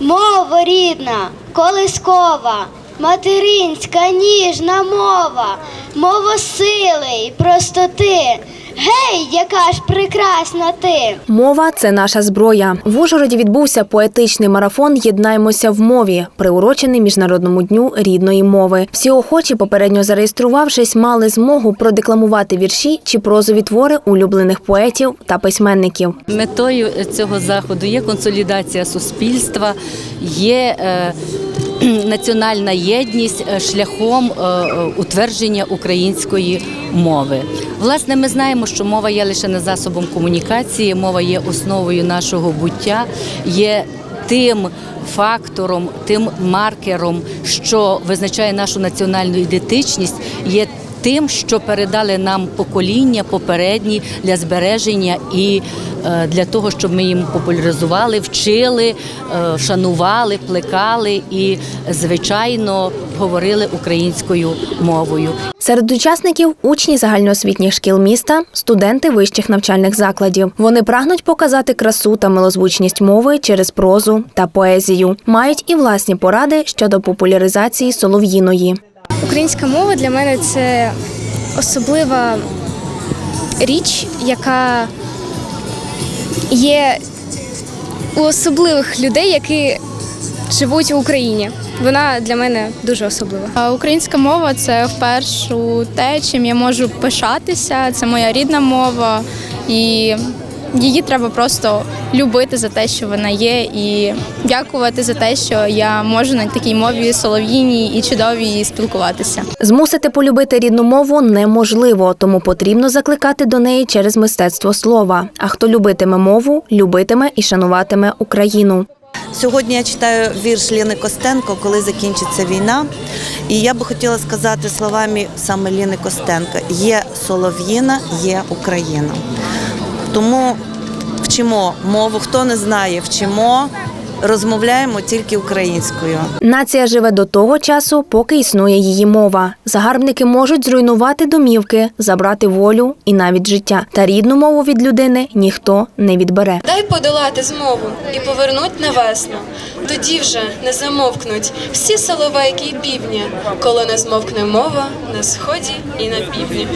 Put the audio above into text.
Мова рідна, колискова, материнська ніжна мова, мова сили й простоти. Гей, яка ж прекрасна ти! Мова це наша зброя. В Ужгороді відбувся поетичний марафон Єднаймося в мові, приурочений міжнародному дню рідної мови. Всі охочі, попередньо зареєструвавшись, мали змогу продекламувати вірші чи прозові твори улюблених поетів та письменників. Метою цього заходу є консолідація суспільства, є е, національна єдність е, шляхом е, утвердження української мови. Власне, ми знаємо, що мова є лише не засобом комунікації, мова є основою нашого буття, є тим фактором, тим маркером, що визначає нашу національну ідентичність, є тим, що передали нам покоління попередні для збереження і е, для того, щоб ми їм популяризували, вчили, е, шанували, плекали і, звичайно, говорили українською мовою. Серед учасників учні загальноосвітніх шкіл міста, студенти вищих навчальних закладів. Вони прагнуть показати красу та милозвучність мови через прозу та поезію. Мають і власні поради щодо популяризації солов'їної. Українська мова для мене це особлива річ, яка є у особливих людей, які живуть в Україні. Вона для мене дуже особлива. Українська мова це вперше те, чим я можу пишатися. Це моя рідна мова, і її треба просто любити за те, що вона є, і дякувати за те, що я можу на такій мові солов'їній і чудовій спілкуватися. Змусити полюбити рідну мову неможливо, тому потрібно закликати до неї через мистецтво слова. А хто любитиме мову, любитиме і шануватиме Україну. Сьогодні я читаю вірш Ліни Костенко, коли закінчиться війна. І я би хотіла сказати словами саме Ліни Костенка: є Солов'їна, є Україна. Тому вчимо мову, хто не знає, вчимо, розмовляємо тільки українською. Нація живе до того часу, поки існує її мова. Загарбники можуть зруйнувати домівки, забрати волю і навіть життя. Та рідну мову від людини ніхто не відбере. Дай подолати змову і повернуть на весну. Тоді вже не замовкнуть всі соловейки й півні, коли не змовкне мова на сході і на півдні.